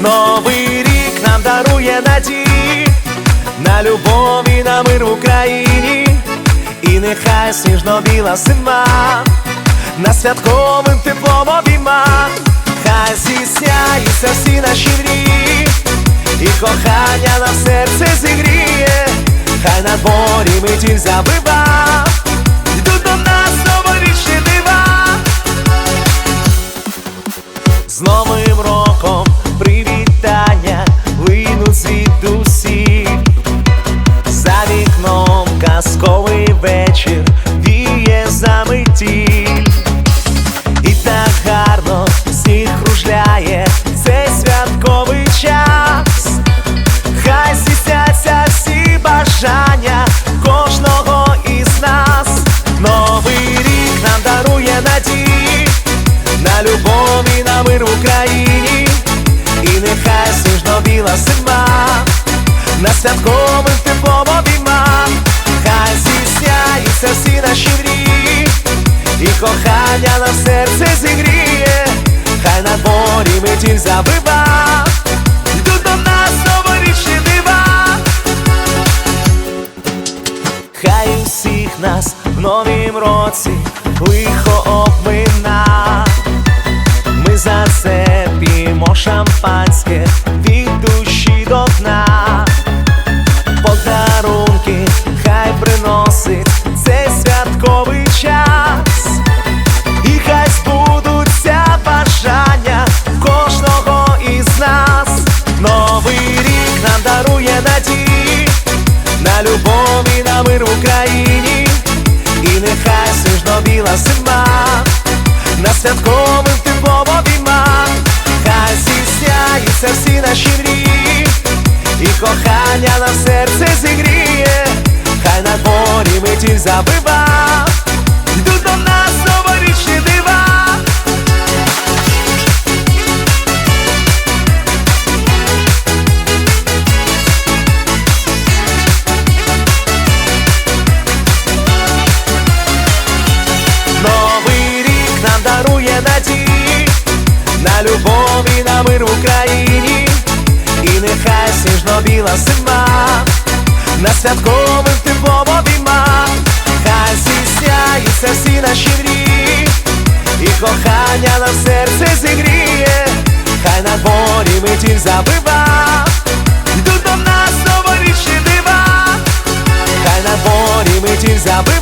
Новий рік нам дарує надії на любов і на мир в Україні, і нехай сніжно-біла зима на святковим теплом обійма, хай зісняються всі наші мрії, і кохання нам серце зігріє, хай на дворі метіль забива, вечір віє за метіль І так гарно сніг кружляє цей святковий час. Хай здійсняться всі бажання кожного із нас. Новий рік нам дарує надії на любов і на мир в Україні, і нехай сніжно-біла зима на святковим теплом обійма, здійсняються всі наші мрії, і кохання нам серце зігріє, хай на дворі метіль забива, йдуть до нас новорічні дива. Хай усіх нас в новім році лихо обмина. Ми за шампанське мир в Україні, і нехай сніжно-біла зима на святковим типом обійма, хай зісняються всі наші мрії, і кохання нам серце зігріє, хай на дворі метіль забива, сніжно-біла зима. На святковим теплом обійма, хай зісняються всі наші мрії, і кохання нам серце зігріє, хай на дворі метіль забива, йдуть до нас новорічні дива, хай на дворі метіль забива.